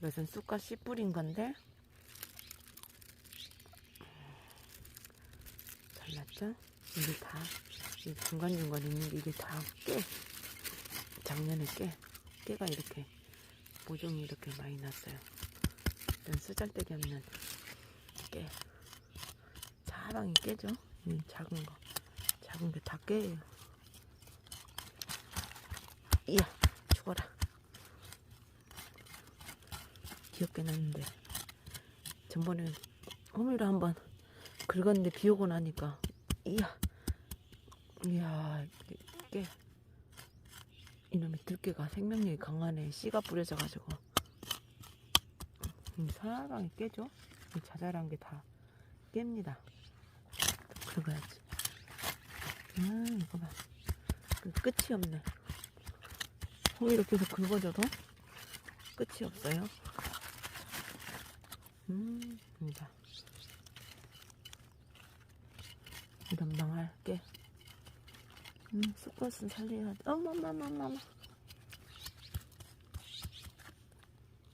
이것은 쑥갓 씨 뿌린 건데 잘났죠? 이게 다, 이 중간중간 있는 게 이게 다 깨. 작년에 깨. 깨가 이렇게, 모종이 이렇게 많이 났어요. 이런 쓰잘데기 없는 깨. 사방이 깨죠? 이 작은 거. 작은 게 다 깨예요. 이야, 귀엽게 났는데. 전번에 호미로 한번 긁었는데 비 오고 나니까 이야 이야 깨 이놈의 들깨가 생명력이 강하네. 씨가 뿌려져 가지고. 음, 사방에 깨죠? 이 자잘한 게 다 깹니다. 긁어야지. 아 이거 봐. 그 끝이 없네. 호미로 계속 긁어줘도 끝이 없어요 음 입니다 이런 망할 게. 음, 쑥갓은 살려야 돼. 어머머머머머.